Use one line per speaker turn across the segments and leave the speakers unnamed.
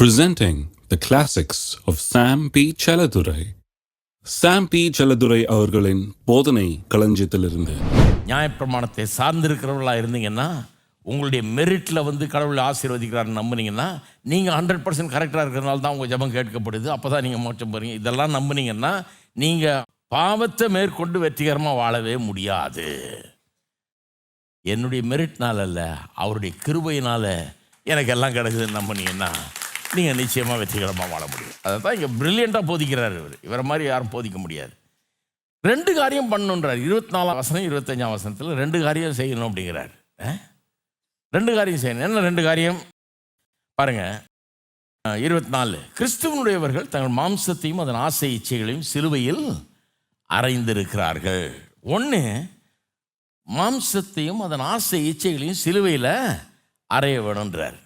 presenting the classics of Sam P. Chaladurai. Sam P. Chaladurai அவர்களின் போதனை களஞ்சியத்திலிருந்து
நியாயப்பிரமாணத்தை சார்ந்திருக்கிறவர்களா இருந்தீங்கன்னா உங்களுடைய மெரிட்டில் வந்து கடவுளை ஆசீர்வதிக்கிறாருன்னு நம்புனீங்கன்னா நீங்கள் ஹண்ட்ரட் பர்சன்ட் கரெக்டாக இருக்கிறனால தான் உங்கள் ஜெபம் கேட்கப்படுது அப்போ தான் நீங்கள் மோட்சம் போகிறீங்க இதெல்லாம் நம்புனீங்கன்னா நீங்கள் பாவத்தை மேற்கொண்டு வெற்றிகரமாக வாழவே முடியாது என்னுடைய மெரிட்னால அல்ல அவருடைய கிருபையினால் எனக்கு எல்லாம் கிடைக்குதுன்னு நம்பினீங்கன்னா நீங்கள் நிச்சயமாக வெற்றிகரமாக வாழ முடியும். அதை தான் இங்கே ப்ரில்லியண்ட்டாக போதிக்கிறார் இவர். இவரை மாதிரி யாரும் போதிக்க முடியாது. ரெண்டு காரியம் பண்ணணுன்றார் இருபத்தி நாலாம் வசனம் இருபத்தஞ்சாம் வசனத்தில் ரெண்டு காரியம் செய்யணும் அப்படிங்கிறார். ஆ? ரெண்டு காரியம் செய்யணும். என்ன ரெண்டு காரியம்? பாருங்க. இருபத்தி நாலு கிறிஸ்துவனுடையவர்கள் தங்கள் மாம்சத்தையும் அதன் ஆசை இச்சைகளையும் சிலுவையில் அறைந்திருக்கிறார்கள். ஒன்று மாம்சத்தையும் அதன் ஆசை இச்சைகளையும் சிலுவையில் அறைய வேணுன்றார்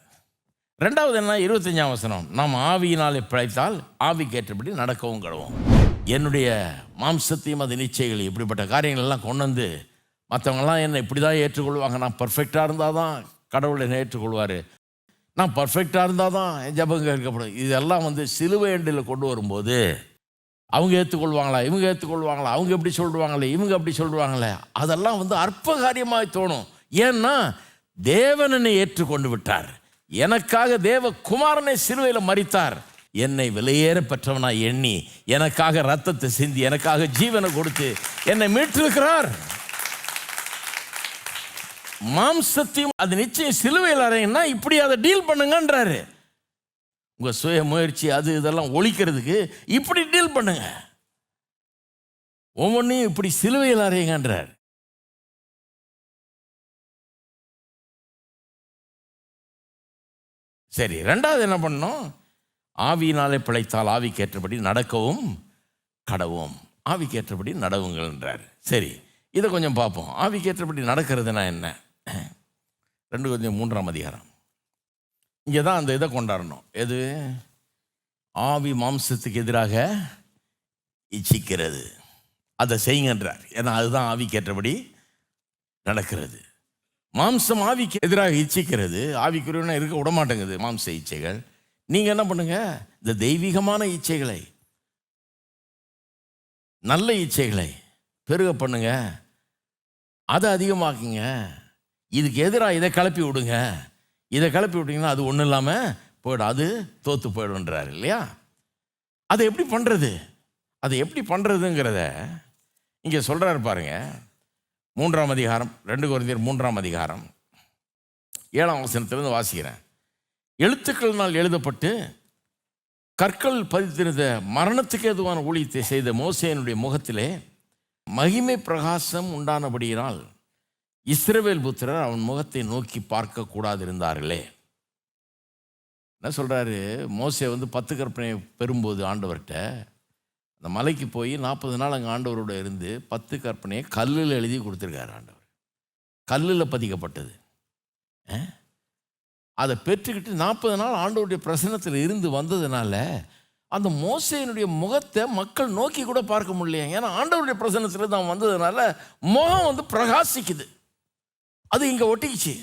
ரெண்டாவது என்ன? இருபத்தஞ்சாம் வசனம். நாம் ஆவியினாலே பிழைத்தால் ஆவிக்கேற்றபடி நடக்கவும் கடவும் என்னுடைய மாம்சத்தையும் அது நிச்சயங்கள் இப்படிப்பட்ட காரியங்கள் எல்லாம் கொண்டு வந்து மற்றவங்கெல்லாம் என்னை இப்படி தான் ஏற்றுக்கொள்வாங்க. நான் பர்ஃபெக்டாக இருந்தால் தான் கடவுள் என்னை ஏற்றுக்கொள்வார். நான் பர்ஃபெக்டாக இருந்தால் தான் என் ஜபம் கேட்கப்படும். இதெல்லாம் வந்து சிலுவை எண்டில் கொண்டு வரும்போது அவங்க ஏற்றுக்கொள்வாங்களா? இவங்க ஏற்றுக்கொள்வாங்களா? அவங்க எப்படி சொல்லுவாங்களே? இவங்க அப்படி சொல்லுவாங்களே? அதெல்லாம் வந்து அற்ப காரியமாக தோணும். ஏன்னா தேவனனை ஏற்றுக்கொண்டு விட்டார். எனக்காக தேவ குமாரனை சிலுவையில் மறித்தார் என்னை விலையேற பெற்றவனா எண்ணி எனக்காக ரத்தத்தை சிந்தி எனக்காக ஜீவனை கொடுத்து என்னை மீட்டிருக்கிறார். மாம்சத்தையும் அது நிச்சயம் சிலுவையில் அறையினா இப்படி அதை டீல் பண்ணுங்கன்றாரு. உங்க சுய முயற்சி அது இதெல்லாம் ஒழிக்கிறதுக்கு இப்படி டீல் பண்ணுங்க. ஒவ்வொன்றையும் இப்படி சிலுவையில் அறையுங்கன்றார். சரி ரெண்டாவது என்ன பண்ணோம் ஆவியினாலே பிழைத்தால் ஆவிக்கேற்றபடி நடக்கவும் கடவும். ஆவிக்கேற்றபடி நடவுங்கள்ன்றார் சரி இதை கொஞ்சம் பார்ப்போம். ஆவிக்கேற்றபடி நடக்கிறதுனா என்ன? ரெண்டு கொஞ்சம் மூன்றாம் அதிகாரம். இங்கே தான் அந்த இதை கொண்டாடணும். எது? ஆவி மாம்சத்துக்கு எதிராக இச்சிக்கிறது. அதை செய்யுங்கன்றார். ஏன்னா அதுதான் ஆவிக்கேற்றபடி நடக்கிறது. மாம்சம் ஆவிக்கு எதிராக இச்சிக்கிறது ஆவிக்குரியவனா இருக்க விட மாட்டேங்குது மாம்ச இச்சைகள். நீங்கள் என்ன பண்ணுங்க? இந்த தெய்வீகமான இச்சைகளை நல்ல இச்சைகளை பெருக பண்ணுங்க. அதை அதிகமாக்குங்க. இதுக்கு எதிராக இதை கிளப்பி விடுங்க. இதை கிளப்பி விட்டீங்கன்னா அது ஒன்றும் இல்லாமல் போயிடும். அது தோற்று போயிடும்ன்றாரு இல்லையா? அதை எப்படி பண்ணுறது அதை எப்படி பண்ணுறதுங்கிறத இங்கே சொல்கிறாரு பாருங்கள் மூன்றாம் அதிகாரம் ரெண்டு குறைந்தர் மூன்றாம் அதிகாரம். ஏழாம் வசனத்திலிருந்து வாசிக்கிறேன். எழுத்துக்கள்னால் எழுதப்பட்டு கற்கள் பதித்திருந்த மரணத்துக்கு எதுவான ஊழியத்தை செய்த மோசேனுடைய முகத்திலே மகிமை பிரகாசம் உண்டானபடியினால் இஸ்ரவேல் புத்திரர் அவன் முகத்தை நோக்கி பார்க்கக்கூடாது இருந்தார்களே என்ன சொல்கிறாரு மோசே வந்து பத்து கற்பனை பெறும்போது ஆண்டவர்கிட்ட அந்த மலைக்கு போய் நாற்பது நாள் அங்கே ஆண்டவரோட இருந்து பத்து கற்பனையை கல்லில் எழுதி கொடுத்துருக்காரு ஆண்டவர். கல்லில் பதிக்கப்பட்டது. அதை பெற்றுக்கிட்டு நாற்பது நாள் ஆண்டவருடைய பிரசனத்தில் இருந்து வந்ததுனால அந்த மோசையினுடைய முகத்தை மக்கள் நோக்கி கூட பார்க்க முடியலையா. ஏன்னா ஆண்டவருடைய பிரசனத்தில் தான் வந்ததுனால முகம் வந்து பிரகாசிக்குது. அது இங்கே ஒட்டிக்கிச்சு.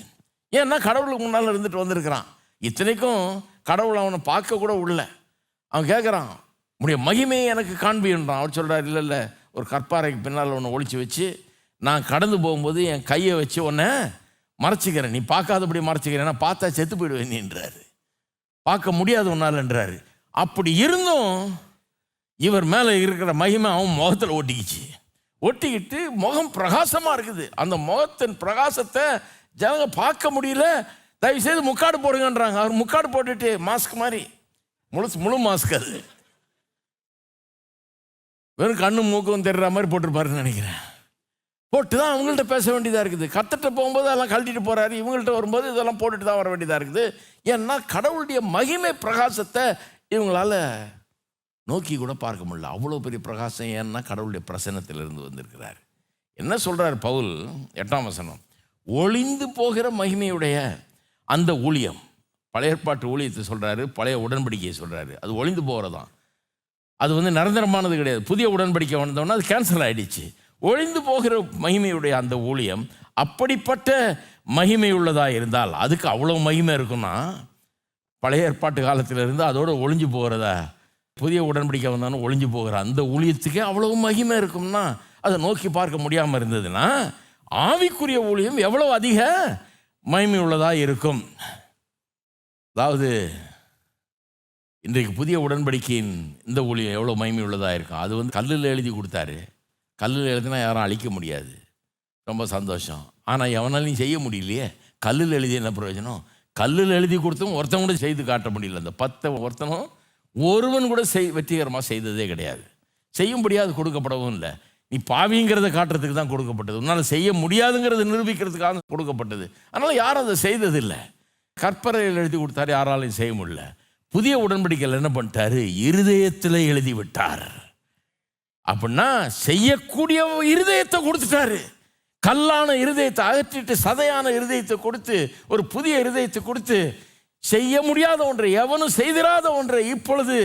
ஏன்னா கடவுளுக்கு முன்னால் இருந்துட்டு வந்திருக்கிறான். இத்தனைக்கும் கடவுள் அவனை பார்க்க கூட உள்ள. அவன் கேட்குறான் உடைய மகிமையை எனக்கு காண்பின்றான் அவர் சொல்கிறார் இல்லை இல்லை. ஒரு கற்பாறைக்கு பின்னால் ஒன்று ஒழிச்சு வச்சு நான் கடந்து போகும்போது என் கையை வச்சு உன்னை மறைச்சிக்கிறேன். நீ பார்க்காதபடி மறைச்சிக்கிறேன். ஏன்னா பார்த்தா செத்து போயிடுவேன் நீன்றாரு பார்க்க முடியாது உன்னாலன்றாரு அப்படி இருந்தும் இவர் மேலே இருக்கிற மகிமை அவன் முகத்தில் ஒட்டிக்கிச்சு. ஒட்டிக்கிட்டு முகம் பிரகாசமாக இருக்குது. அந்த முகத்தின் பிரகாசத்தை ஜனங்க பார்க்க முடியல. தயவு செய்து முக்காடு போடுங்கன்றாங்க. அவர் முக்காடு போட்டுட்டு மாஸ்க் மாதிரி முழு முழு மாஸ்க் அது. வெறும் கண்ணும் மூக்கும் தெரிற மாதிரி போட்டிருப்பாருன்னு நினைக்கிறேன். போட்டு தான் அவங்கள்ட்ட பேச வேண்டியதாக இருக்குது. கத்தட்ட போகும்போது அதெல்லாம் கழட்டிட்டு போகிறாரு இவங்கள்ட்ட வரும்போது இதெல்லாம் போட்டுட்டு தான் வர வேண்டியதாக இருக்குது. ஏன்னா கடவுளுடைய மகிமை பிரகாசத்தை இவங்களால் நோக்கி கூட பார்க்க முடியல. அவ்வளோ பெரிய பிரகாசம் ஏன்னா கடவுளுடைய பிரசனத்திலிருந்து வந்திருக்கிறார். என்ன சொல்கிறார் பவுல்? எட்டாம் வசனம். ஒளிந்து போகிற மகிமையுடைய அந்த ஊழியம். பழைய ஏற்பாட்டு ஊழியத்தை சொல்கிறாரு பழைய உடன்படிக்கையை சொல்கிறாரு அது ஒளிந்து போகிறதான் அது வந்து நிரந்தரமானது கிடையாது. புதிய உடன்படிக்கை வந்தோன்னா அது கேன்சல் ஆகிடுச்சு ஒழிந்து போகிற மகிமையுடைய அந்த ஊழியம் அப்படிப்பட்ட மகிமை உள்ளதாக இருந்தால் அதுக்கு அவ்வளோ மகிமை இருக்குன்னா பழைய ஏற்பாட்டு காலத்திலிருந்து இருந்து ஒழிஞ்சு ஒளிஞ்சு போகிறதா புதிய உடன்படிக்கை வந்தாலும் ஒளிஞ்சு போகிற அந்த ஊழியத்துக்கே அவ்வளோ மகிமை இருக்கும்னா அதை நோக்கி பார்க்க முடியாமல் இருந்ததுன்னா ஆவிக்குரிய ஊழியம் எவ்வளவு அதிக மகிமை உள்ளதாக இருக்கும். அதாவது இன்றைக்கு புதிய உடன்படிக்கையின் இந்த ஊழியம் எவ்வளோ மகிமை உள்ளதாக இருக்கும்? அது வந்து கல்லில் எழுதி கொடுத்தாரு. கல்லில் எழுதினா யாரும் அழிக்க முடியாது. ரொம்ப சந்தோஷம். ஆனால் எவனாலையும் செய்ய முடியலையே. கல்லில் எழுதி என்ன பிரயோஜனம்? கல்லில் எழுதி கொடுத்தும் ஒருத்தன் கூட செய்து காட்ட முடியல. அந்த பத்தை ஒருத்தனும் ஒருவன் கூட செய் வெற்றிகரமாக செய்ததே கிடையாது. செய்யும்படியாது கொடுக்கப்படவும் இல்லை. நீ பாவிங்கிறத காட்டுறதுக்கு தான் கொடுக்கப்பட்டது. உன்னால் செய்ய முடியாதுங்கிறத நிரூபிக்கிறதுக்காக கொடுக்கப்பட்டது. அதனால் யாரும் அதை செய்ததில்லை. கற்பரையில் எழுதி கொடுத்தாரு யாராலையும் செய்ய முடியல. புதிய உடன்படிக்கையில் என்ன பண்ணிட்டாரு? இருதயத்தில் எழுதி விட்டார் அப்படின்னா செய்யக்கூடிய இருதயத்தை கொடுத்துட்டாரு. கல்லான இருதயத்தை அகற்றிட்டு சதையான இருதயத்தை கொடுத்து ஒரு புதிய இருதயத்தை கொடுத்து செய்ய முடியாத ஒன்றை எவனும் செய்திராத ஒன்றை இப்பொழுது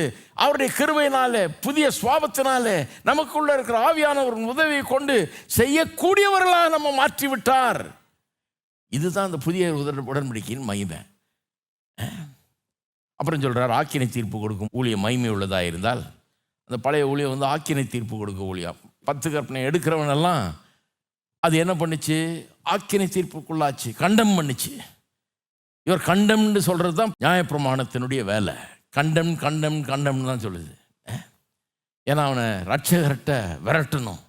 அவருடைய கிருவையினால புதிய சுவாபத்தினால நமக்குள்ள இருக்கிற ஆவியானவர் உதவியை கொண்டு செய்யக்கூடியவர்களாக நம்ம மாற்றி விட்டார் இதுதான் அந்த புதிய உடன்படிக்கையின் மகிமை. அப்புறம் சொல்கிறார் ஆக்கினை தீர்ப்பு கொடுக்கும் ஊழியம் மைமை உள்ளதாக இருந்தால் அந்த பழைய ஊழியம் வந்து ஆக்கினை தீர்ப்பு கொடுக்க ஊழியம். பத்து கற்பனை எடுக்கிறவனெல்லாம் அது என்ன பண்ணுச்சு? ஆக்கினை தீர்ப்புக்குள்ளாச்சு கண்டம் பண்ணுச்சு. இவர் கண்டம்னு சொல்கிறது தான் நியாயப்பிரமாணத்தினுடைய வேலை. கண்டம் கண்டம் கண்டம்னு தான் சொல்லுது. ஏன்னா அவனை ரட்சகர்கிட்ட விரட்டணும்.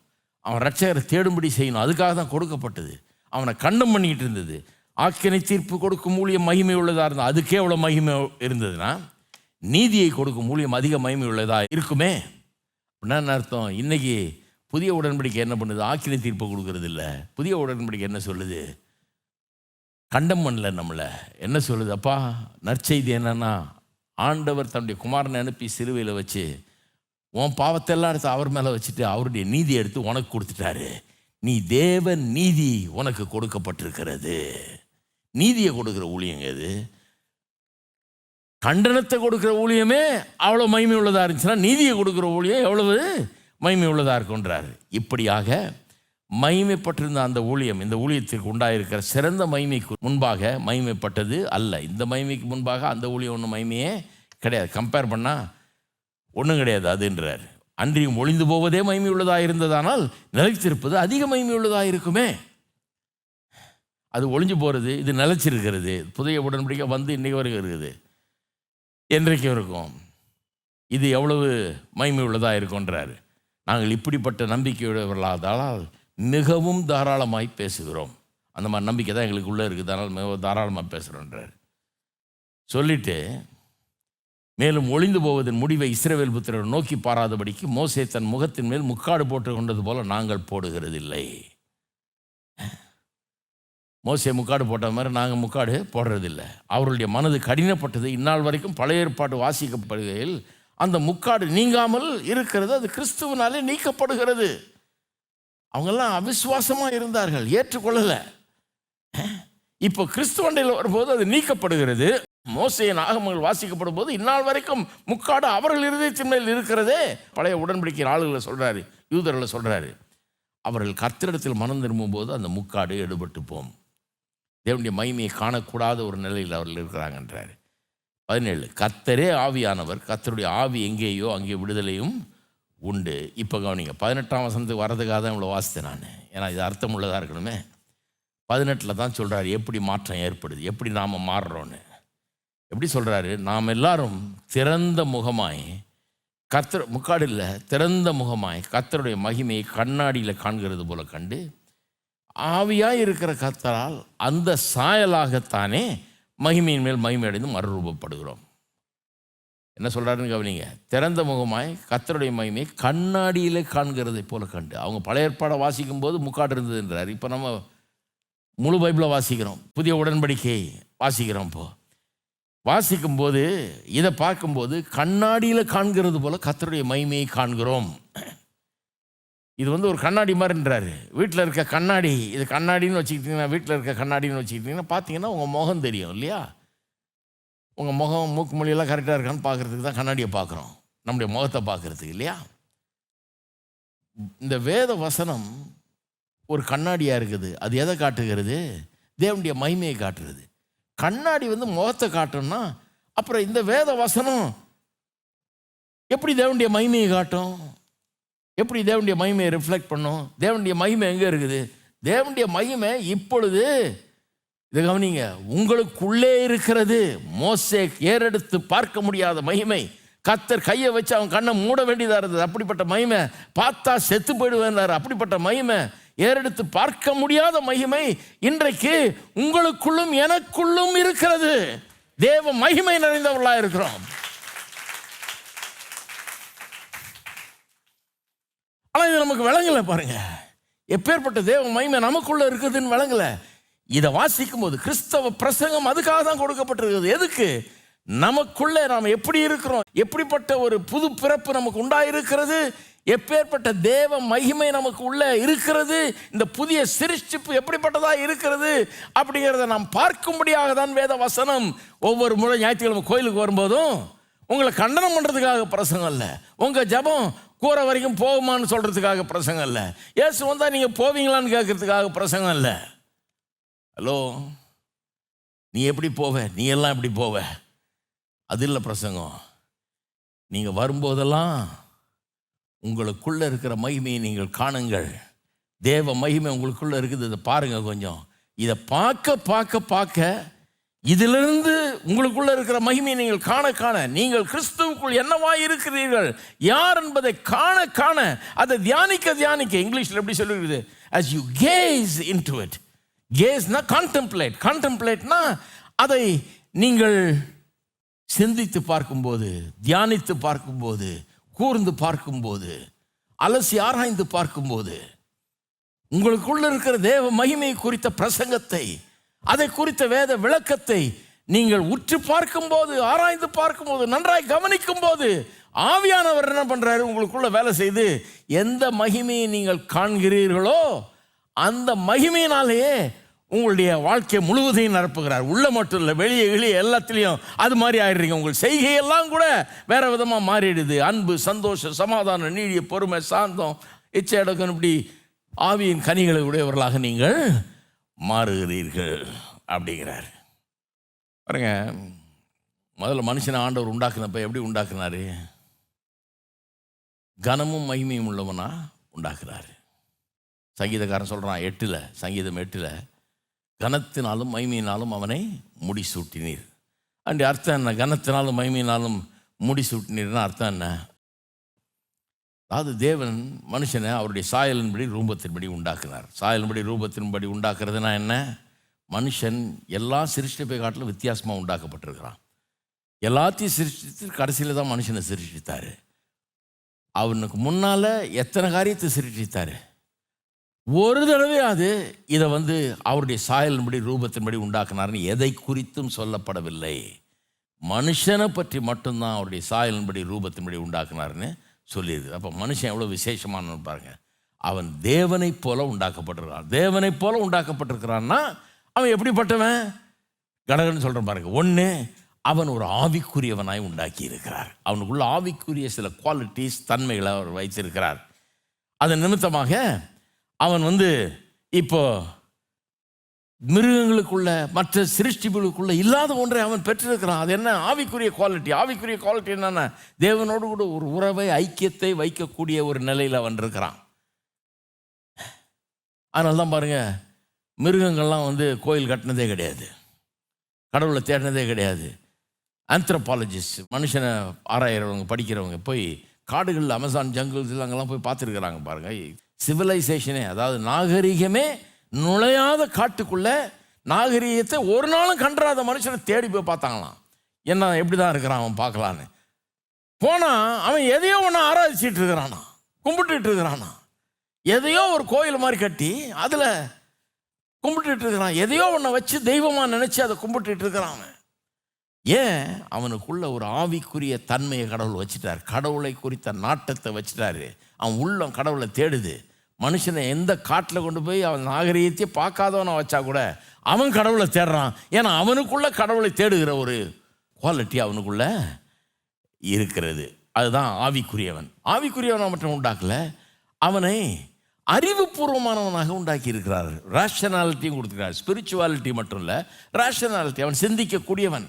அவன் ரட்சகரை தேடும்படி செய்யணும். அதுக்காக தான் கொடுக்கப்பட்டது. அவனை கண்டம் பண்ணிக்கிட்டு இருந்தது. ஆக்கினை தீர்ப்பு கொடுக்கும் ஊழியம் மகிமை உள்ளதாக இருந்தால் அதுக்கே எவ்வளோ மகிமை இருந்ததுன்னா நீதியை கொடுக்கும் ஊழியம் அதிக மகிமை உள்ளதாக இருக்குமே? அப்படின்னா அர்த்தம்? இன்னைக்கு புதிய உடன்படிக்கை என்ன பண்ணுது? ஆக்கினை தீர்ப்பு கொடுக்கறது இல்லை. புதிய உடன்படிக்கை என்ன சொல்லுது? கண்டம் பண்ணல நம்மளை. என்ன சொல்லுது? அப்பா நற்செய்தி என்னன்னா ஆண்டவர் தன்னுடைய குமாரனை அனுப்பி சிறுவையில் வச்சு உன் பாவத்தெல்லாம் எடுத்து அவர் மேலே வச்சுட்டு அவருடைய நீதி எடுத்து உனக்கு கொடுத்துட்டாரு. நீ தேவ நீதி உனக்கு கொடுக்கப்பட்டிருக்கிறது. நீதியை கொடுக்குற ஊழியங்க இது. கண்டனத்தை கொடுக்குற ஊழியமே அவ்வளோ மகிமை உள்ளதாக இருந்துச்சுன்னா நீதியை கொடுக்குற ஊழியம் எவ்வளவு மகிமை உள்ளதாக இருக்குன்றார் இப்படியாக மகிமைப்பட்டிருந்த அந்த ஊழியம் இந்த ஊழியத்திற்கு உண்டாயிருக்கிற சிறந்த மகிமைக்கு முன்பாக மகிமைப்பட்டது அல்ல. இந்த மகிமைக்கு முன்பாக அந்த ஊழியம் ஒன்றும் மகிமையே கிடையாது. கம்பேர் பண்ணால் ஒன்றும் கிடையாது அதுன்றார். அன்றியும் ஒளிந்து போவதே மகிமை உள்ளதாக இருந்ததானால் நிலைத்திருப்பது அதிக மகிமை உள்ளதாக இருக்குமே. அது ஒளிஞ்சு போகிறது இது நிலைச்சிருக்கிறது. புதிய உடன்படிக்கை வந்து இன்னைக்கு வரைக்கும் இருக்குது. என்றைக்கும் இருக்கும். இது எவ்வளவு மகிமை உள்ளதாக இருக்குன்றாரு நாங்கள் இப்படிப்பட்ட நம்பிக்கையுடையவர்களாதால் மிகவும் தாராளமாய் பேசுகிறோம். அந்த மாதிரி நம்பிக்கை தான் எங்களுக்கு உள்ளே இருக்குது. அதனால் மிகவும் தாராளமாக பேசுகிறோன்றார் சொல்லிட்டு மேலும் ஒளிந்து போவதன் முடிவை இஸ்ரவேல் புத்திரர் நோக்கி பாராதபடிக்கு மோசே தன் முகத்தின் மேல் முக்காடு போட்டு கொண்டது போல நாங்கள் போடுகிறதில்லை. மோசே முக்காடு போட்ட மாதிரி நாங்கள் முக்காடு போடுறதில்லை. அவருடைய மனது கடினப்பட்டது. இந்நாள் வரைக்கும் பழைய ஏற்பாடு வாசிக்கப்படுகையில் அந்த முக்காடு நீங்காமல் இருக்கிறது. அது கிறிஸ்துவனாலே நீக்கப்படுகிறது. அவங்கெல்லாம் அவிசுவாசமாக இருந்தார்கள். ஏற்றுக்கொள்ளலை. இப்போ கிறிஸ்துவண்டையில் வரும்போது அது நீக்கப்படுகிறது. மோசையின் ஆகமங்கள் வாசிக்கப்படும் போது இந்நாள் வரைக்கும் முக்காடு அவர்கள் இருதயத்தின் மேல் இருக்கிறதே. பழைய உடன்படிக்கை ஆளுகளை சொல்கிறாரு யூதர்களை சொல்கிறாரு அவர்கள் கத்திரிடத்தில் மனம் திரும்பும்போது அந்த முக்காடு எடுபட்டு போம் தேவனுடைய மகிமையை காணக்கூடாத ஒரு நிலையில் அவர்கள் இருக்கிறாங்கன்றார் பதினேழு கர்த்தரே ஆவியானவர் கத்தருடைய ஆவி எங்கேயோ அங்கே விடுதலையும் உண்டு. இப்போ கவனிங்க பதினெட்டாம் வசனத்துக்கு வர்றதுக்காக தான் இவ்வளோ வாசித்தேன் நான். ஏன்னா இது அர்த்தம் உள்ளதாக இருக்கணுமே? பதினெட்டில் தான் சொல்கிறார் எப்படி மாற்றம் ஏற்படுது எப்படி நாம் மாறுறோன்னு. எப்படி சொல்கிறாரு நாம் எல்லாரும் திறந்த முகமாய் கத்தர் முக்காடு இல்லை திறந்த முகமாய் கத்தருடைய மகிமையை கண்ணாடியில் காண்கிறது போல கண்டு ஆவியாக இருக்கிற கத்தரால் அந்த சாயலாகத்தானே மகிமையின் மேல் மகிமையடைந்து மறுரூபப்படுகிறோம். என்ன சொல்கிறாருன்னு கவனிங்க. திறந்த முகமாய் கத்தருடைய மகிமையை கண்ணாடியில் காண்கிறதை போல கண்டு. அவங்க பழைய ஏற்பாடை வாசிக்கும் போது முக்காடு இருந்ததுன்றார் இப்போ நம்ம முழு பைபிளை வாசிக்கிறோம். புதிய உடன்படிக்கை வாசிக்கிறோம் இப்போ. வாசிக்கும்போது இதை பார்க்கும்போது கண்ணாடியில் காண்கிறது போல கத்தருடைய மகிமையை காண்கிறோம். இது வந்து ஒரு கண்ணாடி மாதிரின்றாரு. வீட்டில் இருக்க கண்ணாடி இது கண்ணாடின்னு வச்சுக்கிட்டிங்கன்னா வீட்டில் இருக்க கண்ணாடின்னு வச்சுக்கிட்டிங்கன்னா பார்த்தீங்கன்னா உங்கள் முகம் தெரியும் இல்லையா? உங்கள் முகம் மூக்கு மொழியெல்லாம் கரெக்டாக இருக்கான்னு பார்க்குறதுக்கு தான் கண்ணாடியை பார்க்குறோம் நம்முடைய முகத்தை பார்க்குறதுக்கு இல்லையா? இந்த வேத வசனம் ஒரு கண்ணாடியாக இருக்குது. அது எதை காட்டுகிறது? தேவனுடைய மகிமையை காட்டுறது கண்ணாடி வந்து முகத்தை காட்டணும்னா அப்புறம் இந்த வேத வசனம் எப்படி தேவனுடைய மகிமையை காட்டும்? எப்படி தேவனுடைய மகிமையை ரிஃப்ளெக்ட் பண்ணும்? தேவனுடைய மகிமை எங்கே இருக்குது? தேவனுடைய மகிமை இப்பொழுது இதை கவனிங்க உங்களுக்குள்ளே இருக்கிறது. மோசே ஏறெடுத்து பார்க்க முடியாத மகிமை. கத்தர் கையை வச்சு அவன் கண்ணை மூட வேண்டியதாக இருந்தது. அப்படிப்பட்ட மகிமை. பார்த்தா செத்து போயிடுவேன்னாரு அப்படிப்பட்ட மகிமை. ஏறெடுத்து பார்க்க முடியாத மகிமை இன்றைக்கு உங்களுக்குள்ளும் எனக்குள்ளும் இருக்கிறது. தேவ மகிமை நிறைந்தவர்களாக இருக்கிறோம் ஆனால் இது நமக்கு விளங்கலை பாருங்க. எப்பேற்பட்ட தேவ மகிமை நமக்குள்ளே இருக்குதுன்னு விளங்கலை. இதை வாசிக்கும் போது கிறிஸ்தவ பிரசங்கம் அதுக்காக தான் கொடுக்கப்பட்டிருக்கிறது. எதுக்கு? நமக்குள்ளே நாம் எப்படி இருக்கிறோம்? எப்படிப்பட்ட ஒரு புது பிறப்பு நமக்கு உண்டாயிருக்கிறது? எப்பேற்பட்ட தேவ மகிமை நமக்கு உள்ள இருக்கிறது? இந்த புதிய சிருஷ்டிப்பு எப்படிப்பட்டதாக இருக்கிறது? அப்படிங்கிறத நாம் பார்க்கும்படியாக தான் வேத வசனம் ஒவ்வொரு முறை ஞாயிற்றுக்கிழமை கோயிலுக்கு வரும்போதும் உங்களை கண்டனம் பண்ணுறதுக்காக பிரசங்கம் இல்லை உங்கள் ஜபம் கூரை வரைக்கும் போகுமான்னு சொல்கிறதுக்காக பிரசங்கம் இல்லை. ஏசு வந்தால் நீங்கள் போவீங்களான்னு கேட்கறதுக்காக பிரசங்கம் இல்லை. ஹலோ? நீ எப்படி போவ? நீ எல்லாம் எப்படி போவ? அது இல்லை பிரசங்கம். நீங்கள் வரும்போதெல்லாம் உங்களுக்குள்ளே இருக்கிற மகிமையை நீங்கள் காணுங்கள். தேவ மகிமை உங்களுக்குள்ளே இருக்குது. இதை பாருங்கள் கொஞ்சம். இதை பார்க்க பார்க்க பார்க்க இதிலிருந்து உங்களுக்குள்ள இருக்கிற மகிமையை நீங்கள் காண காண நீங்கள் கிறிஸ்துவுக்குள் என்னவாய் இருக்கிறீர்கள்? யார் என்பதை காண காண அதை தியானிக்க தியானிக்க இங்கிலீஷில் எப்படி சொல்லுகிறது? As you gaze into it கேஸ்னா contemplate கான்டெம்ப்ளேட்னா அதை நீங்கள் சிந்தித்து பார்க்கும்போது தியானித்து பார்க்கும்போது கூர்ந்து பார்க்கும்போது அலசி ஆராய்ந்து பார்க்கும்போது உங்களுக்குள்ள இருக்கிற தேவ மகிமை குறித்த பிரசங்கத்தை அதை குறித்த வேத விளக்கத்தை நீங்கள் உற்று பார்க்கும்போது ஆராய்ந்து பார்க்கும்போது நன்றாய் கவனிக்கும் போது ஆவியானவர் என்ன பண்ணுறாரு உங்களுக்குள்ள வேலை செய்து எந்த மகிமையை நீங்கள் காண்கிறீர்களோ அந்த மகிமையினாலேயே உங்களுடைய வாழ்க்கை முழுவதையும் நிரப்புகிறார். உள்ள மட்டும் இல்லை வெளியே வெளியே எல்லாத்துலேயும் அது மாதிரி ஆயிடுறீங்க. உங்கள் செய்கையெல்லாம் கூட வேறு விதமாக மாறிடுது. அன்பு சந்தோஷம் சமாதானம் நீடிய பொறுமை சாந்தம் இச்சை அடக்கம் இப்படி ஆவியின் கனிகளை உடையவர்களாக நீங்கள் மாறுகிறீர்கள் அப்படிங்கிறார். பாருங்க முதல்ல மனுஷனை ஆண்டவர் உண்டாக்குனப்ப எப்படி உண்டாக்குனாரு? கனமும் மகிமையும் உள்ளவனா உண்டாக்குறாரு. சங்கீதக்காரன் சொல்கிறான் எட்டில் சங்கீதம் எட்டில் கனத்தினாலும் மகிமையினாலும் அவனை முடிசூட்டினீர். அண்டு அர்த்தம் என்ன? கனத்தினாலும் மகிமையினாலும் முடிசூட்டினீர்னா அர்த்தம் என்ன? அதாவது தேவன் மனுஷனை அவருடைய சாயலின்படி ரூபத்தின்படி உண்டாக்குனார். சாயலின்படி ரூபத்தின்படி உண்டாக்குறதுனா என்ன? மனுஷன் எல்லா சிருஷ்டிப்பை காட்டிலும் வித்தியாசமாக உண்டாக்கப்பட்டிருக்கிறான். எல்லாத்தையும் சிருஷ்டித்து கடைசியில் தான் மனுஷனை சிருஷ்டித்தார். அவனுக்கு முன்னால் எத்தனை காரியத்தை சிருஷ்டித்தார்? ஒரு தடவையாவது இதை வந்து அவருடைய சாயலின்படி ரூபத்தின்படி உண்டாக்குனார்னு எதை குறித்தும் சொல்லப்படவில்லை. மனுஷனை பற்றி மட்டும்தான் அவருடைய சாயலின்படி ரூபத்தின்படி உண்டாக்குனார்னு சொல்லியிருக்கு அப்போ மனுஷன் எவ்வளோ விசேஷமானவன் பாருங்க. அவன் தேவனைப் போல உண்டாக்கப்பட்டிருக்கிறான். தேவனைப் போல உண்டாக்கப்பட்டிருக்கிறான்னா அவன் எப்படிப்பட்டவன்? கடகன்னு சொல்கிறேன் பாருங்க. ஒன்று அவன் ஒரு ஆவிக்குரியவனாய் உண்டாக்கி இருக்கிறார் அவனுக்குள்ள ஆவிக்குரிய சில குவாலிட்டிஸ் தன்மைகளை அவர் வைத்திருக்கிறார். அதன் நிமித்தமாக அவன் வந்து இப்போது மிருகங்களுக்குள்ள மற்ற சிருஷ்டிகளுக்குள்ள இல்லாத ஒன்றை அவன் பெற்றிருக்கிறான். அது என்ன? ஆவிக்குரிய குவாலிட்டி ஆவிக்குரிய குவாலிட்டி என்னென்ன தேவனோடு கூட ஒரு உறவை ஐக்கியத்தை வைக்கக்கூடிய ஒரு நிலையில் அவன் இருக்கிறான். அதனால தான் பாருங்க மிருகங்கள்லாம் வந்து கோயில் கட்டினதே கிடையாது. கடவுளை தேடினதே கிடையாது. ஆந்த்ரோபாலஜிஸ்ட் மனுஷனை ஆராயிறவங்க படிக்கிறவங்க போய் காடுகளில் அமேசான் ஜங்கிள்ஸ் அங்கெல்லாம் போய் பார்த்துருக்குறாங்க பாருங்க. சிவிலைசேஷனே அதாவது நாகரிகமே நுழையாத காட்டுக்குள்ள நாகரீகத்தை ஒரு நாளும் கண்டாத மனுஷனை தேடி போய் பார்த்தாங்களாம். என்ன எப்படி தான் இருக்கிறான் அவன் பார்க்கலான்னு. போனால் அவன் எதையோ ஒன்று ஆராய்ச்சிட்டு இருக்கிறானா கும்பிட்டுட்டு இருக்கிறானா எதையோ ஒரு கோயில் மாதிரி கட்டி அதில் கும்பிட்டுட்டு இருக்கிறான். எதையோ ஒன்றை வச்சு தெய்வமாக நினச்சி அதை கும்பிட்டுட்டு இருக்கிறான் அவன். ஏன்? அவனுக்குள்ள ஒரு ஆவிக்குரிய தன்மையை கடவுள் வச்சுட்டார். கடவுளை குறித்த நாட்டத்தை வச்சுட்டாரு. அவன் உள்ளம் கடவுளை தேடுது. மனுஷனை எந்த காட்டில் கொண்டு போய் அவன் நாகரீகத்தையே பார்க்காதவனை வச்சா கூட அவன் கடவுளை தேடுறான். ஏன்னா அவனுக்குள்ள கடவுளை தேடுகிற ஒரு குவாலிட்டி அவனுக்குள்ள இருக்கிறது. அதுதான் ஆவிக்குரியவன். ஆவிக்குரியவனை மட்டும் உண்டாக்கல அவனை அறிவுபூர்வமானவனாக உண்டாக்கி இருக்கிறார் ரேஷனாலிட்டியும் கொடுத்துருக்கிறார் ஸ்பிரிச்சுவாலிட்டி மட்டும் இல்லை ரேஷனாலிட்டி அவன் சிந்திக்கக்கூடியவன்.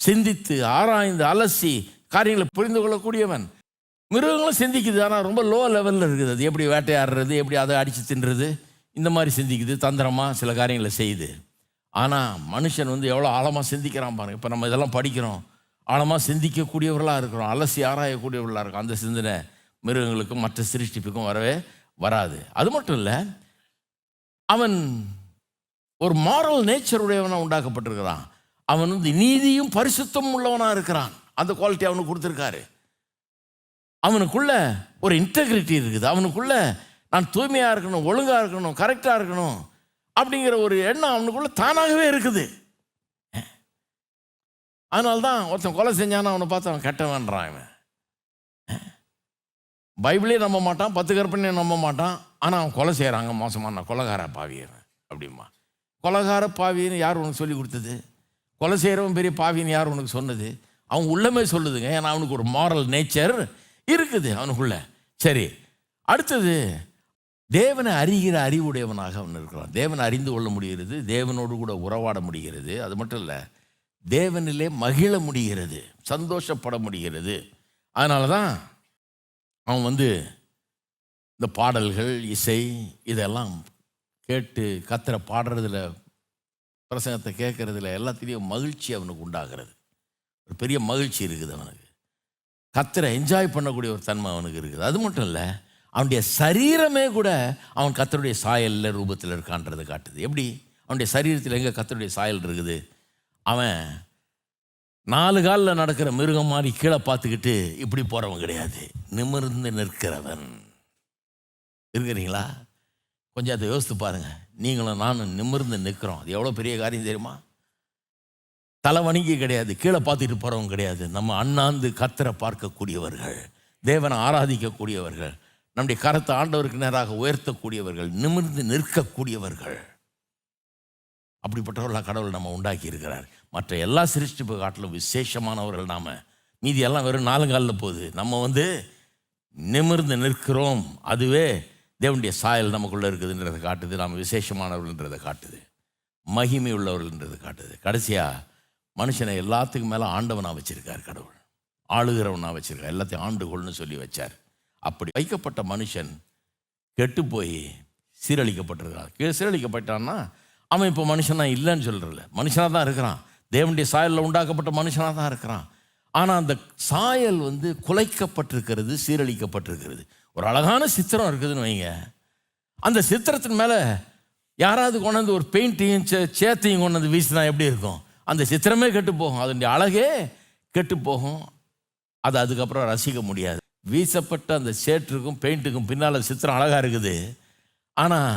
சிந்தித்து ஆராய்ந்து அலசி காரியங்களை புரிந்து கொள்ளக்கூடியவன். மிருகங்களும் சிந்திக்குது. ஆனால் ரொம்ப லோ லெவலில் இருக்குது. அது எப்படி வேட்டையாடுறது எப்படி அதை அடித்து தின்றது? இந்த மாதிரி சிந்திக்குது தந்திரமாக சில காரியங்களை செய்யுது. ஆனால் மனுஷன் வந்து எவ்வளோ ஆழமாக சிந்திக்கிறான் பாருங்க. இப்போ நம்ம இதெல்லாம் படிக்கிறோம். ஆழமாக சிந்திக்கக்கூடியவர்களாக இருக்கிறோம். அலசி ஆராயக்கூடியவர்களாக இருக்கும் அந்த சிந்தனை மிருகங்களுக்கும் மற்ற சிருஷ்டிப்புக்கும் வரவே வராது. அது மட்டும் இல்லை அவன் ஒரு மாரல் நேச்சர் உடையவனாக உண்டாக்கப்பட்டிருக்கிறான். அவன் வந்து நீதியும் பரிசுத்தமும் உள்ளவனாக இருக்கிறான். அந்த குவாலிட்டி அவனுக்கு கொடுத்துருக்காரு. அவனுக்குள்ள ஒரு இன்டெகிரிட்டி இருக்குது. அவனுக்குள்ள நான் தூய்மையாக இருக்கணும் ஒழுங்காக இருக்கணும் கரெக்டாக இருக்கணும் அப்படிங்கிற ஒரு எண்ணம் அவனுக்குள்ள தானாகவே இருக்குது. அதனால்தான் ஒருத்தன் கொலை செஞ்சானா அவனை பார்த்து அவன் கெட்டவன்றான் இவன். பைபிளே நம்ப மாட்டான் பத்து கற்பனையும் நம்ப மாட்டான். ஆனால் அவன் கொலை செய்கிறாங்க மோசமான கொலகார பாவியன் அப்படிமா கொலகார பாவின்னு யார் உனக்கு சொல்லி கொடுத்தது? கொலை செய்கிறவன் பெரிய பாவின்னு யார் உனக்கு சொன்னது? அவன் உள்ளமே சொல்லுதுங்க ஏன்னா அவனுக்கு ஒரு மாரல் நேச்சர் இருக்குது அவனுக்குள்ள. சரி அடுத்தது தேவனை அறிகிற அறிவுடையவனாக அவன் இருக்கிறான். தேவனை அறிந்து கொள்ள முடிகிறது தேவனோடு கூட உறவாட முடிகிறது. அது மட்டும் இல்லை தேவனிலே மகிழ முடிகிறது சந்தோஷப்பட முடிகிறது. அதனால தான் அவன் வந்து இந்த பாடல்கள் இசை இதெல்லாம் கேட்டு கத்திர பாடுறதுல பிரசங்கத்தை கேட்குறதுல எல்லாத்துலேயும் மகிழ்ச்சி அவனுக்கு உண்டாகிறது. ஒரு பெரிய மகிழ்ச்சி இருக்குது அவனுக்கு. கத்தரை என்ஜாய் பண்ணக்கூடிய ஒரு தன்மை அவனுக்கு இருக்குது. அது மட்டும் இல்லை அவனுடைய சரீரமே கூட அவன் கத்தருடைய சாயலில் ரூபத்தில் இருக்கான்றதை காட்டுது. எப்படி? அவனுடைய சரீரத்தில் எங்கே கத்தருடைய சாயல் இருக்குது? அவன் நாலு காலில் நடக்கிற மிருகம் மாதிரி கீழே பார்த்துக்கிட்டு இப்படி போகிறவன் கிடையாது. நிமிர்ந்து நிற்கிறவன். இருக்கிறீங்களா? கொஞ்சம் அதை யோசித்து பாருங்கள் நீங்களும் நானும் நிமிர்ந்து நிற்கிறோம். அது எவ்வளோ பெரிய காரியம் தெரியுமா? தலை கிடையாது கீழே பார்த்துட்டு போகிறவங்க கிடையாது. நம்ம அண்ணாந்து கத்தரை பார்க்கக்கூடியவர்கள் தேவனை ஆராதிக்கக்கூடியவர்கள் நம்முடைய கரத்தை ஆண்டவருக்கு நேராக உயர்த்தக்கூடியவர்கள் நிமிர்ந்து நிற்கக்கூடியவர்கள். அப்படிப்பட்டவர்களாக கடவுள் நம்ம உண்டாக்கி இருக்கிறார். மற்ற எல்லா சிருஷ்டிப்பு காட்டிலும் விசேஷமானவர்கள் நாம். மீதி எல்லாம் வெறும் நாலு காலில் போகுது. நம்ம வந்து நிமிர்ந்து நிற்கிறோம். அதுவே தேவனுடைய சாயல் நமக்குள்ளே இருக்குதுன்றதை காட்டுது. நாம் விசேஷமானவர்கள்ன்றதை காட்டுது. மகிமை உள்ளவர்கள்ன்றதை காட்டுது. கடைசியாக மனுஷனை எல்லாத்துக்கும் மேலே ஆண்டவனாக வச்சிருக்கார் கடவுள். ஆளுகிறவனாக வச்சிருக்கார். எல்லாத்தையும் ஆண்டுகொள்னு சொல்லி வச்சார். அப்படி வைக்கப்பட்ட மனுஷன் கெட்டு போய் சீரழிக்கப்பட்டிருக்கான் கீழே சீரழிக்கப்பட்டான்னா அவன் இப்போ மனுஷனா இல்லைன்னு சொல்கிறல மனுஷனாக தான் இருக்கிறான். தேவனுடைய சாயலில் உண்டாக்கப்பட்ட மனுஷனாக தான் இருக்கிறான். ஆனால் அந்த சாயல் வந்து குலைக்கப்பட்டிருக்கிறது சீரழிக்கப்பட்டிருக்கிறது. ஒரு அழகான சித்திரம் இருக்குதுன்னு வைங்க. அந்த சித்திரத்தின் மேலே யாராவது கொண்டாந்து ஒரு பெயிண்டையும் சே சேத்தையும் கொண்டு வந்து வீசினா எப்படி இருக்கும்? அந்த சித்திரமே கெட்டு போகும். அதனுடைய அழகே கெட்டு போகும். அது அதுக்கப்புறம் ரசிக்க முடியாது. வீசப்பட்ட அந்த சேற்றுக்கும் பெயிண்ட்டுக்கும் பின்னால் சித்திரம் அழகாக இருக்குது. ஆனால்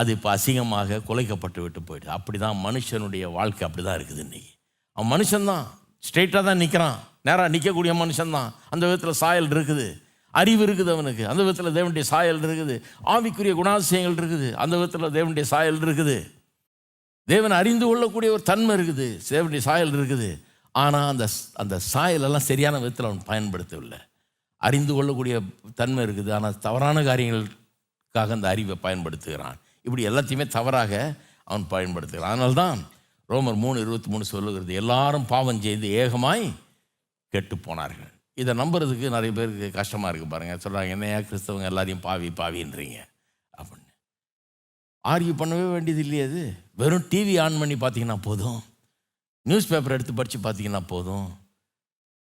அது இப்போ அசிங்கமாக குலைக்கப்பட்டு விட்டு போயிடுது. அப்படி தான் மனுஷனுடைய வாழ்க்கை அப்படி தான் இருக்குது இன்றைக்கி அவன் மனுஷன்தான். ஸ்ட்ரெயிட்டாக தான் நிற்கிறான் நேராக நிற்கக்கூடிய மனுஷன்தான். அந்த விதத்தில் சாயல் இருக்குது. அறிவு இருக்குது அவனுக்கு. அந்த விதத்தில் தேவனுடைய சாயல் இருக்குது. ஆவிக்குரிய குணாதிசயங்கள் இருக்குது. அந்த விதத்தில் தேவனுடைய சாயல் இருக்குது. தேவன் அறிந்து கொள்ளக்கூடிய ஒரு தன்மை இருக்குது. தேவனுடைய சாயல் இருக்குது. ஆனால் அந்த அந்த சாயலெல்லாம் சரியான விதத்தில் அவன் பயன்படுத்தவில்லை. அறிந்து கொள்ளக்கூடிய தன்மை இருக்குது. ஆனால் தவறான காரியங்களுக்காக அந்த அறிவை பயன்படுத்துகிறான். இப்படி எல்லாத்தையுமே தவறாக அவன் பயன்படுத்துகிறான். அதனால்தான் ரோமர் மூணு இருபத்தி மூணு சொல்லுகிறது எல்லாரும் பாவம் செய்து ஏகமாய் கெட்டு போனார்கள் இதை நம்புறதுக்கு நிறைய பேருக்கு கஷ்டமாக இருக்குது பாருங்கள் சொல்கிறாங்க என்னையா கிறிஸ்தவங்க எல்லாரையும் பாவி பாவின்றீங்க. ஆர்கியூ பண்ணவே வேண்டியது இல்லையே அது. வெறும் டிவி ஆன் பண்ணி பார்த்தீங்கன்னா போதும். நியூஸ் பேப்பர் எடுத்து படித்து பார்த்தீங்கன்னா போதும்.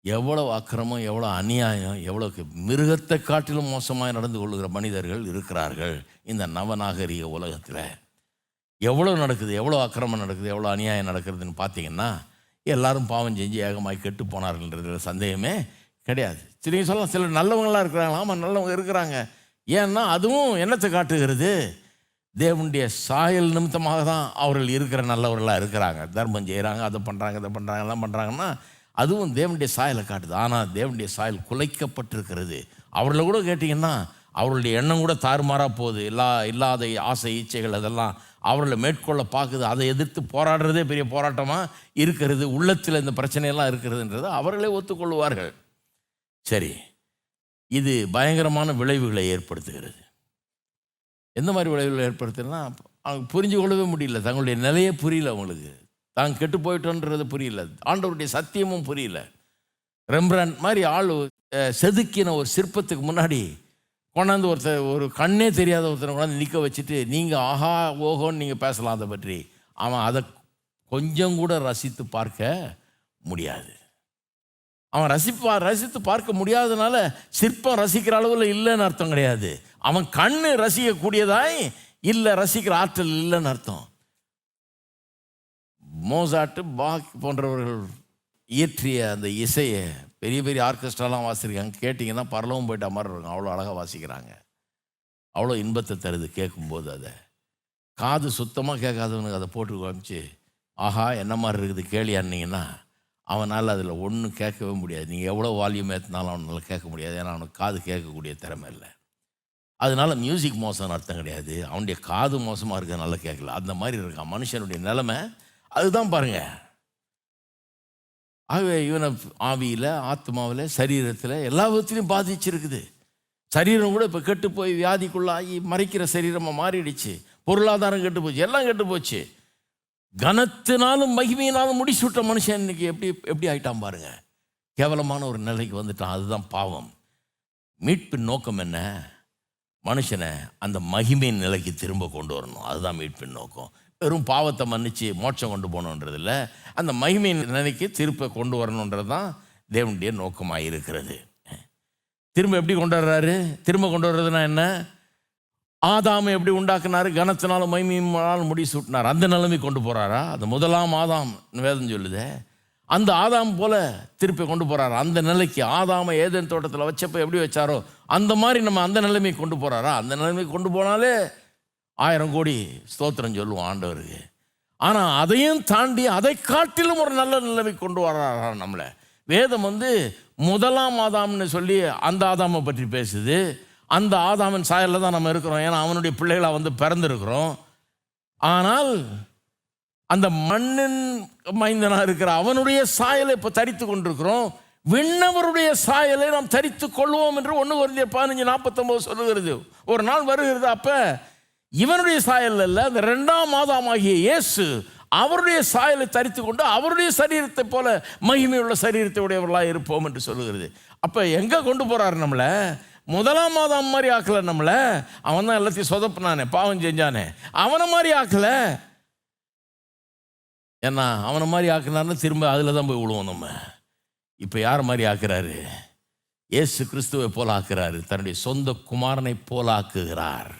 எவ்வளோ அக்கிரமம் எவ்வளோ அநியாயம் எவ்வளோ மிருகத்தை காட்டிலும் மோசமாக நடந்து கொள்ளுகிற மனிதர்கள் இருக்கிறார்கள் இந்த நவநாகரிக உலகத்தில். எவ்வளோ நடக்குது எவ்வளோ அக்கிரமம் நடக்குது எவ்வளோ அநியாயம் நடக்குதுன்னு பார்த்தீங்கன்னா எல்லாரும் பாவம் செஞ்சு ஏகமாய் கெட்டு போனார்கள்ன்றதுல சந்தேகமே கிடையாது. சரி சொல்லலாம் சிலர் நல்லவங்களாம் இருக்கிறாங்களா ஆமாம் நல்லவங்க இருக்கிறாங்க. ஏன்னா அதுவும் என்னத்தை காட்டுகிறது? தேவனுடைய சாயல் நிமித்தமாக தான் அவர்கள் இருக்கிற நல்லவர்களாக இருக்கிறாங்க. தர்மம் செய்கிறாங்க அதை பண்ணுறாங்க இதை பண்ணுறாங்க எல்லாம் பண்ணுறாங்கன்னா அதுவும் தேவனுடைய சாயலை காட்டுது. ஆனால் தேவனுடைய சாயல் குலைக்கப்பட்டிருக்கிறது. அவர்களை கூட கேட்டிங்கன்னா அவர்களுடைய எண்ணம் கூட தாறுமாறாக போகுது. எல்லா இல்லாத ஆசை இச்சைகள் அதெல்லாம் அவர்களை மேற்கொள்ள பார்க்குது. அதை எதிர்த்து போராடுறதே பெரிய போராட்டமாக இருக்கிறது. உள்ளத்தில் இந்த பிரச்சனையெல்லாம் இருக்கிறதுன்றது அவர்களே ஒத்துக்கொள்வார்கள். சரி இது பயங்கரமான விளைவுகளை ஏற்படுத்துகிறது. எந்த மாதிரி விளைவுகளை ஏற்படுத்தினா அவங்க புரிஞ்சு கொள்ளவே முடியல. தங்களுடைய நிலையே புரியல அவங்களுக்கு. தான் கெட்டு போயிட்டோன்றது புரியல. ஆண்டவருடைய சத்தியமும் புரியல. ரெம்பிராண்ட் மாதிரி ஆள் செதுக்கின ஒரு சிற்பத்துக்கு முன்னாடி கொண்டாந்து ஒருத்தர் ஒரு கண்ணே தெரியாத ஒருத்தரை கொண்டாந்து நிற்க வச்சுட்டு நீங்கள் ஆஹா ஓஹோன்னு நீங்கள் பேசலாம் அதை பற்றி. அவன் அதை கொஞ்சம் கூட ரசித்து பார்க்க முடியாது. அவன் ரசிப்பா ரசித்து பார்க்க முடியாதனால சிற்பம் ரசிக்கிற அளவில் இல்லைன்னு அர்த்தம் கிடையாது. அவன் கண்ணு ரசிக்கக்கூடியதாய் இல்லை ரசிக்கிற ஆற்றல் இல்லைன்னு அர்த்தம். மோசாட்டு பாக் போன்றவர்கள் இயற்றிய அந்த இசையை பெரிய பெரிய ஆர்கெஸ்ட்ராலாம் வாசிருக்காங்க கேட்டிங்கன்னா பரலவும் போயிட்ட மாதிரி இருக்கும். அவ்வளோ அழகாக வாசிக்கிறாங்க. அவ்வளோ இன்பத்தை தருது கேட்கும்போது அதை. காது சுத்தமாக கேட்காதவனுக்கு அதை போட்டு காமிச்சு ஆஹா என்ன மாதிரி இருக்குது கேளியான்னீங்கன்னா அவனால் அதில் ஒன்றும் கேட்கவே முடியாது. நீங்கள் எவ்வளோ வால்யூம் ஏற்றினாலும் அவனால் கேட்க முடியாது. ஏன்னா அவனுக்கு காது கேட்கக்கூடிய திறமை இல்லை. அதனால மியூசிக் மோசம்னு அர்த்தம் கிடையாது. அவனுடைய காது மோசமாக இருக்கிறதுனால கேட்கல. அந்த மாதிரி இருக்கான் மனுஷனுடைய நிலைமை அதுதான் பாருங்கள் ஆகவே இவனை ஆவியில் ஆத்மாவில் சரீரத்தில் எல்லா விதத்திலையும் பாதிச்சிருக்குது. சரீரம் கூட இப்போ கெட்டு போய் வியாதிக்குள்ளாகி மறைக்கிற சரீரமாக மாறிடுச்சு. பொருளாதாரம் கெட்டு போச்சு. எல்லாம் கெட்டு போச்சு. கனத்தினாலும் மகிமையினாலும் முடிச்சுட்ட மனுஷன் இன்னைக்கு எப்படி எப்படி ஆயிட்டான் பாருங்க. கேவலமான ஒரு நிலைக்கு வந்துட்டான். அதுதான் பாவம். மீட்பின் நோக்கம் என்ன? மனுஷனை அந்த மகிமையின் நிலைக்கு திரும்ப கொண்டு வரணும். அதுதான் மீட்பின் நோக்கம். வெறும் பாவத்தை மன்னிச்சு மோட்சம் கொண்டு போகணுன்றதில்ல அந்த மகிமையின் நிலைக்கு திருப்ப கொண்டு வரணுன்றது தான் தேவனுடைய நோக்கமாக இருக்கிறது. திரும்ப எப்படி கொண்டு வர்றாரு? திரும்ப கொண்டு வர்றதுனா என்ன? ஆதாமை எப்படி உண்டாக்குனாரு? கனத்தினாலும் மகிமையினால் முடி சூட்டினார். அந்த நிலைமை கொண்டு போகிறாரா அது முதலாம் ஆதாம் வேதம் சொல்லுதே. அந்த ஆதாம் போல திருப்பி கொண்டு போறாரு? அந்த நிலைக்கு ஆதாமை ஏதேன் தோட்டத்தில் வச்சப்போ எப்படி வச்சாரோ? அந்த மாதிரி நம்ம அந்த நிலைமை கொண்டு போகிறாரா அந்த நிலைமைக்கு கொண்டு போனாலே ஆயிரம் கோடி ஸ்தோத்திரம் சொல்லுவோம் ஆண்டவருக்கு. ஆனால் அதையும் தாண்டி அதை காட்டிலும் ஒரு நல்ல நிலைமை கொண்டு வர்றாரா நம்மளை? வேதம் வந்து முதலாம் ஆதாம்னு சொல்லி அந்த ஆதாமை பற்றி பேசுது. அந்த ஆதாமன் சாயலில் தான் நம்ம இருக்கிறோம். ஏன்னா அவனுடைய பிள்ளைகளாக வந்து பிறந்திருக்கிறோம். ஆனால் அந்த மண்ணின் மைந்தனாக இருக்கிற அவனுடைய சாயலை இப்போ தரித்து கொண்டிருக்கிறோம். விண்ணவருடைய சாயலை நாம் தரித்து கொள்வோம் என்று ஒன்று வருது பதினஞ்சு நாற்பத்தொம்போது சொல்லுகிறது. ஒரு நாள் வருகிறது அப்போ இவனுடைய சாயல் அல்ல அந்த ரெண்டாம் மாதமாகிய இயேசு அவருடைய சாயலை தரித்து கொண்டு அவருடைய சரீரத்தை போல மகிமையுள்ள சரீரத்தை உடையவர்களாக இருப்போம் என்று சொல்லுகிறது. அப்போ எங்கே கொண்டு போகிறாரு நம்மளை? முதலாம் மாதம் மாதிரி ஆக்கலை நம்மளை? அவன் தான் எல்லாத்தையும் சொதப்பினானே பாவம் செஞ்சானே. அவனை மாதிரி ஆக்கல? ஏன்னா அவனை மாதிரி ஆக்குனாருன்னா திரும்ப அதில் தான் போய் விழுவோம் நம்ம. இப்போ யார் மாதிரி ஆக்குறாரு? ஏசு கிறிஸ்துவை போல ஆக்குறாரு. தன்னுடைய சொந்த குமாரனை போல ஆக்குகிறார்.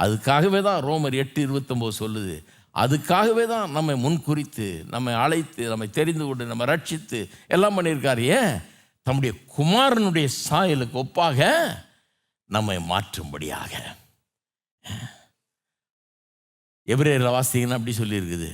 அதுக்காகவே தான் ரோமர் எட்டு இருபத்தொம்போது சொல்லுது. அதுக்காகவே தான் நம்மை முன்குறித்து நம்மை அழைத்து நம்மை தெரிந்து கொண்டு நம்ம ரட்சித்து எல்லாம் பண்ணியிருக்காரு. ஏன்? தம்முடைய குமாரனுடைய சாயலுக்கு ஒப்பாக நம்மை மாற்றும்படியாக. எபிரேயரில் வாசிங்கன்னா அப்படி சொல்லியிருக்குது.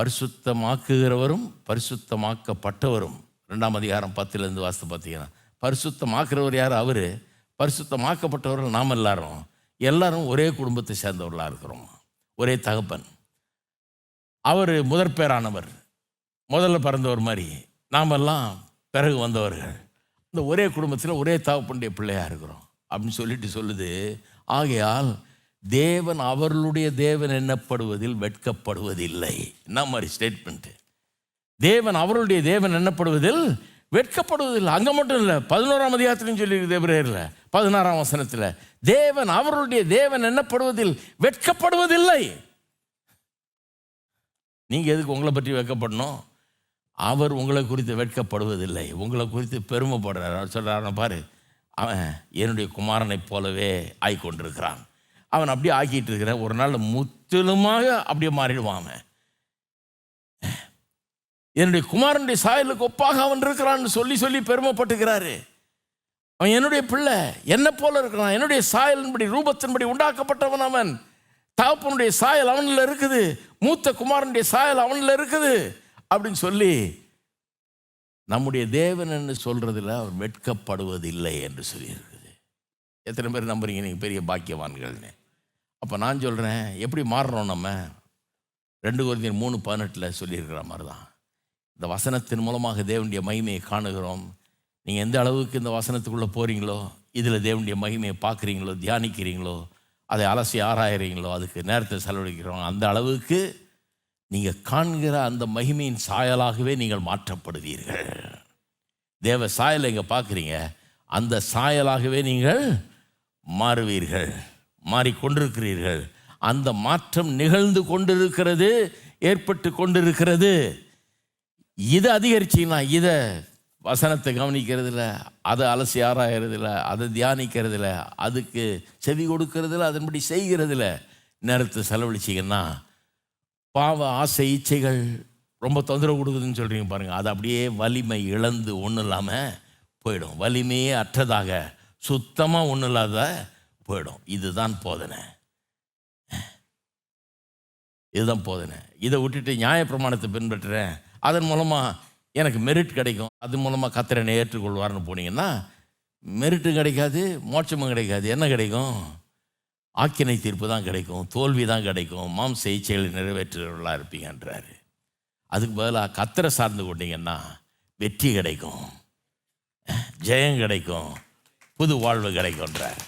பரிசுத்தமாக்குகிறவரும் பரிசுத்தமாக்கப்பட்டவரும். ரெண்டாம் அதிகாரம் பத்துலேருந்து வாஸ்து பார்த்தீங்கன்னா பரிசுத்தமாக்குறவர் யார்? அவர். பரிசுத்தமாக்கப்பட்டவர்கள் நாம் எல்லாரும். எல்லாரும் ஒரே குடும்பத்தை சேர்ந்தவர்களாக இருக்கிறோம். ஒரே தகப்பன். அவர் முதற் பேரானவர். முதல்ல பிறந்தவர் மாதிரி. நாமெல்லாம் பிறகு வந்தவர்கள். இந்த ஒரே குடும்பத்தில் ஒரே தகப்பனுடைய பிள்ளையாக இருக்கிறோம். அப்படின்னு சொல்லிட்டு சொல்லுது. ஆகையால் தேவன் அவர்களுடைய தேவன் எண்ணப்படுவதில் வெட்கப்படுவதில்லை. என்ன மாதிரி ஸ்டேட்மெண்ட்டு தேவன் அவருடைய தேவன் எண்ணப்படுவதில் வெட்கப்படுவதில்லை. அங்கே மட்டும் இல்லை பதினோராம் அதிகாரத்திலையும் சொல்லியிருக்கு தேவரேரில் பதினாறாம் வசனத்தில். தேவன் அவருடைய தேவன் எண்ணப்படுவதில் வெட்கப்படுவதில்லை. நீங்கள் எதுக்கு உங்களை பற்றி வெட்கப்படணும்? அவர் உங்களை குறித்து வெட்கப்படுவதில்லை. உங்களை குறித்து பெருமைப்படுறார். அவர் பாரு அவன் என்னுடைய குமாரனைப் போலவே ஆய்கொண்டிருக்கிறான் அவன் அப்படியே ஆக்கிட்டு இருக்கிறான் ஒரு நாள் முற்றிலுமாக அப்படியே மாறிடுவான் அவன். என்னுடைய குமாரனுடைய சாயலுக்கு ஒப்பாக அவன் இருக்கிறான்னு சொல்லி சொல்லி பெருமைப்பட்டுக்கிறாரு. அவன் என்னுடைய பிள்ளை என்ன போல இருக்கிறான். என்னுடைய சாயலின்படி ரூபத்தின்படி உண்டாக்கப்பட்டவன் அவன். தகப்பனுடைய சாயல் அவனில் இருக்குது. மூத்த குமாரனுடைய சாயல் அவனில் இருக்குது. அப்படின்னு சொல்லி நம்முடைய தேவன் என்று சொல்றதுல அவர் வெட்கப்படுவதில்லை என்று சொல்லியிருக்குது. எத்தனை பேர் நம்புறீங்க? நீங்கள் பெரிய பாக்கியவான்கள்னு. அப்போ நான் சொல்கிறேன் எப்படி மாறுறோம் நம்ம? ரெண்டு குருந்தியர் மூணு பதினெட்டில் சொல்லியிருக்கிற மாதிரி தான் இந்த வசனத்தின் மூலமாக தேவனுடைய மகிமையை காணுகிறோம். நீங்கள் எந்த அளவுக்கு இந்த வசனத்துக்குள்ளே போகிறீங்களோ இதில் தேவனுடைய மகிமையை பார்க்குறீங்களோ தியானிக்கிறீங்களோ அதை அலசி ஆராயிறீங்களோ அதுக்கு நேரத்தை செலவழிக்கிறோம். அந்த அளவுக்கு நீங்கள் காண்கிற அந்த மகிமையின் சாயலாகவே நீங்கள் மாற்றப்படுவீர்கள். தேவ சாயலை இங்கே பார்க்குறீங்க. அந்த சாயலாகவே நீங்கள் மாறுவீர்கள். மாறிக்கொண்டிருக்கிறீர்கள். அந்த மாற்றம் நிகழ்ந்து கொண்டிருக்கிறது ஏற்பட்டு கொண்டிருக்கிறது. இதை அதிகரிச்சிங்கன்னா இதை வசனத்தை கவனிக்கிறதில்ல அதை அலசி ஆராயறதில்ல அதை தியானிக்கிறதில்ல அதுக்கு செவி கொடுக்கறதில்ல அதன்படி செய்கிறதில்ல. நேரத்தை செலவழிச்சிங்கன்னா பாவ ஆசை இச்சைகள் ரொம்ப தொந்தரவு கொடுக்குதுன்னு சொல்கிறீங்க பாருங்கள் அது அப்படியே வலிமை இழந்து ஒன்றும் இல்லாமல் போயிடும். வலிமையே அற்றதாக சுத்தமாக ஒன்றும் இல்லாத போயிடும். இதுதான் போதனை. இதுதான் போதனை. இதை விட்டுட்டு நியாயப்பிரமாணத்தை பின்பற்றுறேன். அதன் மூலமாக எனக்கு மெரிட் கிடைக்கும். அது மூலமாக கத்திரனை ஏற்றுக்கொள்வார்னு போனீங்கன்னா மெரிட்டும் கிடைக்காது மோட்சமும் கிடைக்காது. என்ன கிடைக்கும்? ஆக்கினை தீர்ப்பு தான் கிடைக்கும். தோல்வி தான் கிடைக்கும். மாம்ச இச்சைகளை நிறைவேற்றுவர்களாக இருப்பீங்கன்றாரு. அதுக்கு பதிலாக கத்தரை சார்ந்து கொண்டீங்கன்னா வெற்றி கிடைக்கும். ஜெயம் கிடைக்கும். புது வாழ்வு கிடைக்கும்ன்றார்.